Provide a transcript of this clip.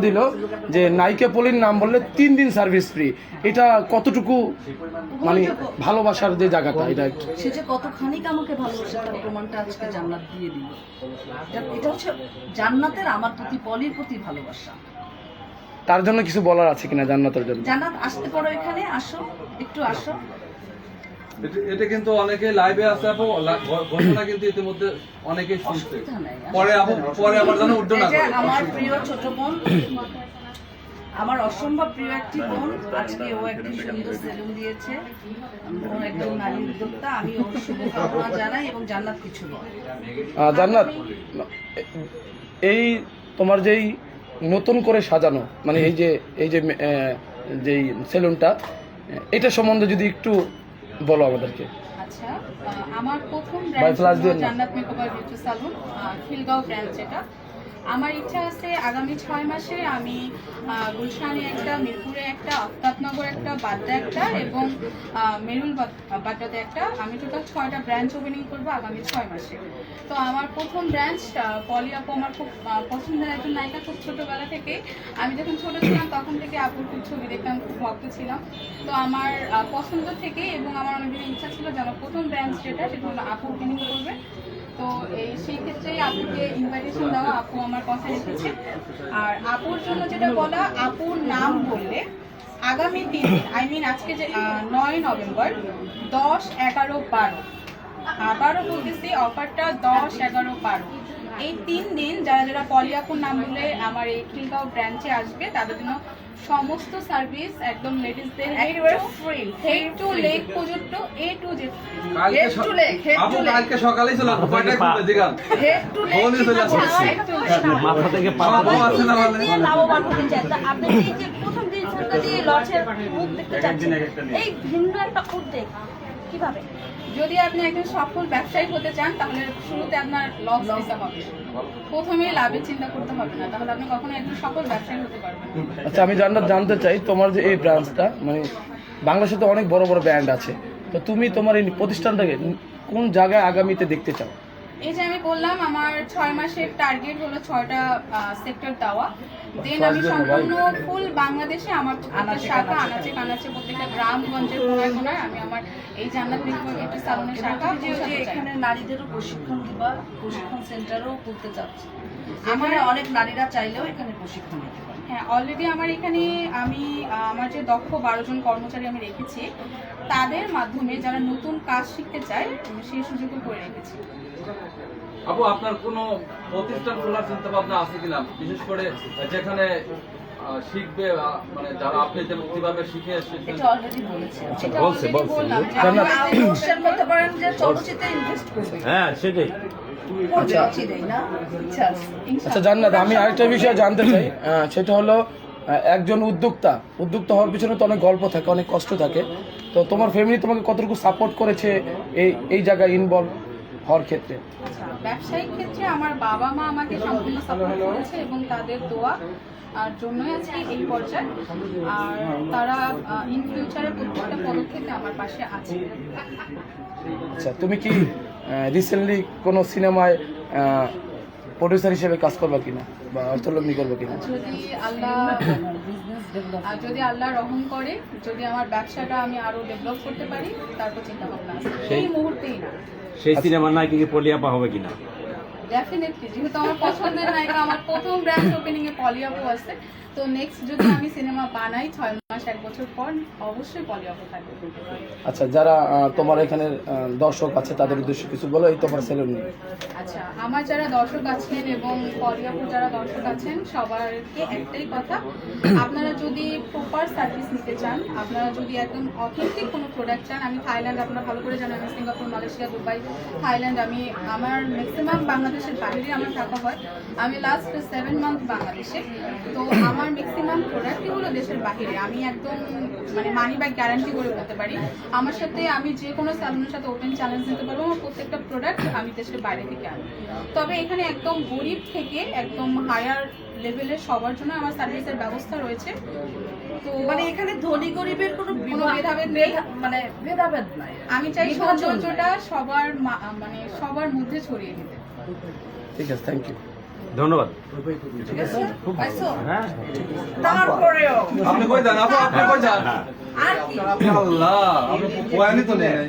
দিল যে নাইকে পলির নাম বললে তিন দিন সার্ভিস ফ্রি। এটা কতটুকু মানে ভালোবাসার যে জায়গাটা এটা সে যে কতখানি আমাকে ভালোবাসে তার প্রমাণটা আজকে জান্নাত দিয়ে দিল। এটা- এটা হচ্ছে জান্নাতের আমার প্রতি পলির প্রতি ভালোবাসা। তার জন্য কিছু বলার আছে কিনা জান্নাতের জন্য? জান্নাত আসতে পারো এখানে আসো একটু আসো। এটা- কিন্তু অনেকে লাইভে আছে আপু ঘটনা কিন্তু ইতিমধ্যে অনেকেই শুনছে। পরে আপু পরে আবার যেন উঠো না এই আমার প্রিয় ছোট বোন আমার অসম্ভব প্রিয় একটি বোন আজকে ও একটি সুন্দর সেলুন দিয়েছে। ও একজন নারী উদ্যোক্তা আমি ওর শুভকামনা জানাই এবং জান্নাত কিছু জান্নাত এই তোমার যেই নতুন করে সাজানো মানে এই যে এই যে যেই সেলুনটা এটা সম্বন্ধে যদি একটু বলো আমাদেরকে আচ্ছা আমার প্রথম brand. Jannat makeover beauty salon Khilgaon brand যেটা আমার ইচ্ছা আছে আগামী ছয় মাসে আমি গুলশানে একটা, মিরপুরে একটা, আফতাবনগর একটা বাড্ডা একটা এবং মেরুল বাড্ডাতে একটা। আমি টোটাল ছয়টা ব্রাঞ্চ ওপেনিং করব আগামী ছয় মাসে। তো আমার প্রথম ব্রাঞ্চ পলি আপু আমার খুব পছন্দের একজন নায়িকা খুব ছোটোবেলা থেকে আমি যখন ছোট ছিলাম, তখন থেকে আপুর খুব ছবি দেখতাম, খুব ভক্ত ছিলাম। তো আমার পছন্দ থেকে এবং আমার অনেকদিন ইচ্ছা ছিল যে আমার প্রথম ব্রাঞ্চ যেটা, সেটা হলো আপু ওপেনিং করবে। তো এই, সেই ক্ষেত্রে আপুকে ইনভাইটেশন দেওয়া, আপু আমার কথা রেখেছে। আর আপুর জন্য যেটা বলা, আপুর নাম বললে আগামী দিন আই মিন আজকে যে নয় নভেম্বর, দশ এগারো বারো আবারও বলতেছি অফারটা দশ এগারো বারো। এই তিন দিন যারা যারা পলিয়াপুর নাম বলে আমার এই খিলগাঁও ব্রাঞ্চে আসবে তাদের জন্য সমস্ত সার্ভিস একদম লেডিসদের একেবারে free, হেড টু লেগ পর্যন্ত এ টু জেড to আপু leg. কালকে সকালেই চলে আসব কয়টায় খুলবে দিগান হেড টু লেগ চলে আসছে মাথা থেকে পা আছে না বলে? লাভবান হতে চায় আপনি এই যে প্রথম দিন সন্ধ্যা দিয়ে মুখ দেখতে চাচ্ছেন এই ভিন্ন একটা উদ্যোগ কীভাবে? যদি আপনি একজন সফল ব্যবসায়ী হতে চান তাহলে শুরুতে আপনার লস দিতে হবে। প্রথমে লাভের চিন্তা করতে হবে না তাহলে আপনি কখনো একজন সফল ব্যবসায়ী হতে পারবেন আচ্ছা আমি জান্নাত জানতে চাই তোমার যে এই ব্রাঞ্চটা মানে বাংলাদেশে তো অনেক বড় বড় ব্র্যান্ড আছে। তো তুমি তোমার এই প্রতিষ্ঠানটাকে কোন জায়গায় আগামীতে দেখতে চাও? এই যে আমি বললাম আমার ছয় মাসের টার্গেট হলো ছয়টা সেক্টর দেওয়া। দেন আমি সম্পূর্ণ ফুল বাংলাদেশে আমার প্রত্যেকটা শাখা আনাচে কানাচে প্রত্যেকটা গ্রামগঞ্জের কোনায় কোনায় আমি আমার এই জান্নাত বিউটি সালনের শাখা যে। এখানে নারীদেরও প্রশিক্ষণ দিবা প্রশিক্ষণ সেন্টারও খুলতে চাচ্ছি। আমার অনেক নারীরা চাইলেও এখানে প্রশিক্ষণ নিতে পারে হ্যাঁ অলরেডি আমার এখানে আমি আমার যে দক্ষ বারো জন কর্মচারী আমি রেখেছি তাদের মাধ্যমে যারা নতুন কাজ শিখতে চায় আমি সেই সুযোগও করে রেখেছি। আপু আপনার কোনো প্রতিষ্ঠান খোলার চিন্তা ভাবনা আছে কিনা? বিশেষ করে যেখানে শিখবে মানে যারা আপনি যে কীভাবে শিখে এসেছেন। এটা অলরেডি বলেছি। বলছে, বলছে। বললাম যে জান্নাত- আমরা আপনি কোশ্চেন করতে পারেন যে চলচ্চিত্রে ইনভেস্ট করবে। হ্যাঁ সেটাই। না আছে আচ্ছা জান্নাত আমি আরেকটা বিষয় জানতে চাই। সেটা হলো একজন উদ্যোক্তা। উদ্যোক্তা হওয়ার পিছনে তো অনেক গল্প থাকে অনেক কষ্ট থাকে। তো তোমার ফ্যামিলি তোমাকে কতটুকু সাপোর্ট করেছে এই এই জায়গায় ইনভলভ হওয়ার ক্ষেত্রে? আচ্ছা, ব্যবসায়িক ক্ষেত্রে আমার বাবা মা আমাকে সম্পূর্ণ সাপোর্ট করেছে এবং তাদের দোয়া আর জন্যই আজকে এই পর্যায়ে। আর তারা ইন ফিউচারে প্রত্যেকটা পদক্ষেপে আমার পাশে আছে। আচ্ছা তুমি কি রিসেন্টলি কোনো সিনেমায় প্রডিউসার হিসেবে কাজ করবা কিনা? বা অর্থলগ্নি করব কিনা? যদি আল্লাহ আর যদি আল্লাহ রহম করে যদি আমার ব্যবসাটা আমি আরও ডেভেলপ করতে পারি তারপর চিন্তা ভাবনা আছে এই মুহূর্তেই না। সেই সিনেমার নায়িকা কি পলিয়াপা হবে কিনা? ডেফিনেটলি যেহেতু আমার পছন্দের নায়িকা আমার প্রথম ব্র্যান্ড ওপেনিং এ পলিয়াপু আছে। তো নেক্সট যদি আমি সিনেমা বানাই ছয় মাস এক বছর পর অবশ্যই থাকবে। আচ্ছা যারা তোমার এখানে দর্শক আছে তাদের উদ্দেশ্যে কিছু বলো এই তোমার সেলুন আচ্ছা আমার যারা দর্শক আছেন এবং পলিয়াপুর যারা দর্শক আছেন সবারকে একটাই কথা আপনারা যদি প্রপার সার্ভিস নিতে চান আপনারা যদি একদম অথেন্টিক কোনো প্রোডাক্ট চান আমি থাইল্যান্ড আপনারা ভালো করে জানেন আমি সিঙ্গাপুর মালয়েশিয়া দুবাই থাইল্যান্ড আমি আমার ম্যাক্সিমাম বাংলাদেশের বাইরে আমার থাকা হয়। আমি লাস্ট সেভেন মান্থ বাংলাদেশে। তো আমার ম্যাক্সিমাম প্রোডাক্টই হলো দেশের বাইরে। আমি একদম মানে মানি ব্যাগ গ্যারান্টি করে বলতে পারি। আমার সাথে আমি যে কোনো স্যালুনের সাথে ওপেন চ্যালেঞ্জ দিতে পারব আমার প্রত্যেকটা প্রোডাক্ট আমি দেশের বাইরে থেকে আনি তবে এখানে একদম গরিব থেকে একদম হায়ার লেভেলের সবার জন্য আমার সার্ভিসের ব্যবস্থা রয়েছে। তো মানে এখানে ধনী গরিবের কোনো কোনো ভেদাভেদ নেই। মানে ভেদাভেদ নাই। আমি চাই সৌন্দর্যটা সবার মানে সবার মধ্যে ছড়িয়ে দিতে। ঠিক আছে থ্যাংক ইউ ধন্যবাদ। ঠিক আছে পাইছো হ্যাঁ। তারপরেও। আপনি কই যান? আপনি কই যান? আর কি? আল্লাহ আপনি তো নেই।